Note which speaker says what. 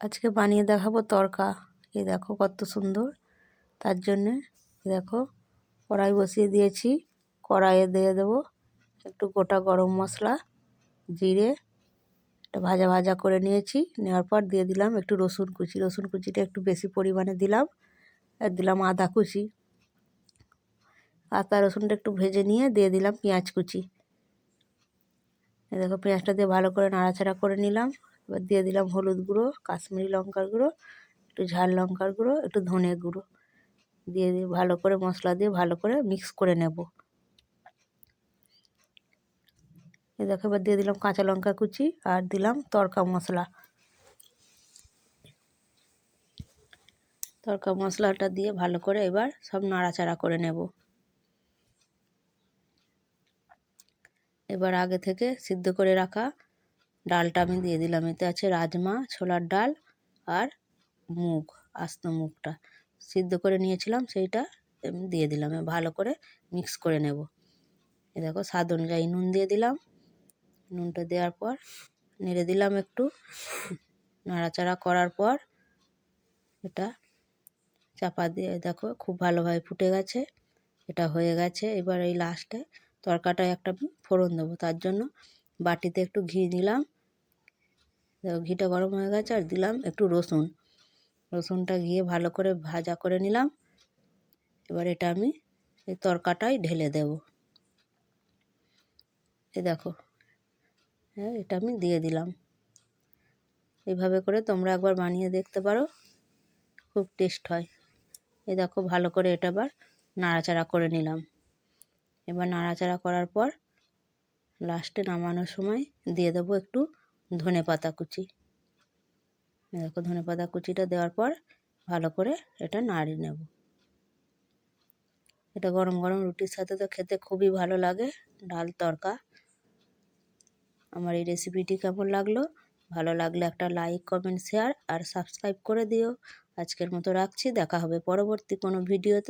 Speaker 1: আজকে বানিয়ে দেখাবো তরকা। এই দেখো কত সুন্দর। তার জন্যে দেখো কড়াই বসিয়ে দিয়েছি। কড়াইয়ে দিয়ে দেবো একটু গোটা গরম মশলা, জিরে, এটা ভাজা ভাজা করে নিয়েছি। নেওয়ার পর দিয়ে দিলাম একটু রসুন কুচি। রসুন কুচিটা একটু বেশি পরিমাণে দিলাম। আর দিলাম আদা কুচি। আদা, রসুনটা একটু ভেজে নিয়ে দিয়ে দিলাম পেঁয়াজ কুচি। দেখো পেঁয়াজটা দিয়ে ভালো করে নাড়াচাড়া করে নিলাম। এবার দিয়ে দিলাম হলুদ গুঁড়ো, কাশ্মীরি লঙ্কার গুঁড়ো, একটু ঝাল লঙ্কার গুঁড়ো, একটু ধনে গুঁড়ো। দিয়ে দিয়ে ভালো করে মশলা দিয়ে ভালো করে মিক্স করে নেব। এ দেখো, এবার দিয়ে দিলাম কাঁচা লঙ্কা কুচি আর দিলাম তরকা মশলা। তরকা মশলাটা দিয়ে ভালো করে এবার সব নাড়াচাড়া করে নেব। এবার আগে থেকে সিদ্ধ করে রাখা ডালটা আমি দিয়ে দিলাম। এতে আছে রাজমা, ছোলার ডাল আর মুগ, আস্ত মুগটা। সিদ্ধ করে নিয়েছিলাম সেইটা আমি দিয়ে দিলাম। ভালো করে মিক্স করে নেব। এ দেখো স্বাদ অনুযায়ী নুন দিয়ে দিলাম। নুনটা দেওয়ার পর নেড়ে দিলাম একটু। নাড়াচাড়া করার পর এটা চাপা দিয়ে দেখো খুব ভালোভাবে ফুটে গেছে। এটা হয়ে গেছে। এবার এই লাস্টে তরকাটায় একটা ফোড়ন দেবো। তার জন্য বাটিতে একটু ঘি নিলাম ঘিটা গরম হয়ে গেছে আর দিলাম একটু রসুন। রসুনটা ঘিয়ে ভালো করে ভাজা করে নিলাম। এবার এটা আমি এই তরকাটাই ঢেলে দেব। এই দেখো হ্যাঁ এটা আমি দিয়ে দিলাম। এইভাবে করে তোমরা একবার বানিয়ে দেখতে পারো, খুব টেস্ট হয়। এই দেখো, ভালো করে এটা আবার নাড়াচাড়া করে নিলাম। এবার নাড়াচাড়া করার পর লাস্টে নামানোর সময় দিয়ে দেবো একটু ধনে পাতা কুচি। দেখো ধনে পাতা কুচিটা দেওয়ার পর ভালো করে এটা নাড়িয়ে নেব। এটা গরম গরম রুটির সাথে তো খেতে খুবই ভালো লাগে, ডাল তরকা। আমার এই রেসিপিটি কেমন লাগল? ভালো লাগলে একটা লাইক কমেন্ট শেয়ার আর সাবস্ক্রাইব করে দিও। আজকের মতো রাখছি, দেখা হবে পরবর্তী কোনো ভিডিওতে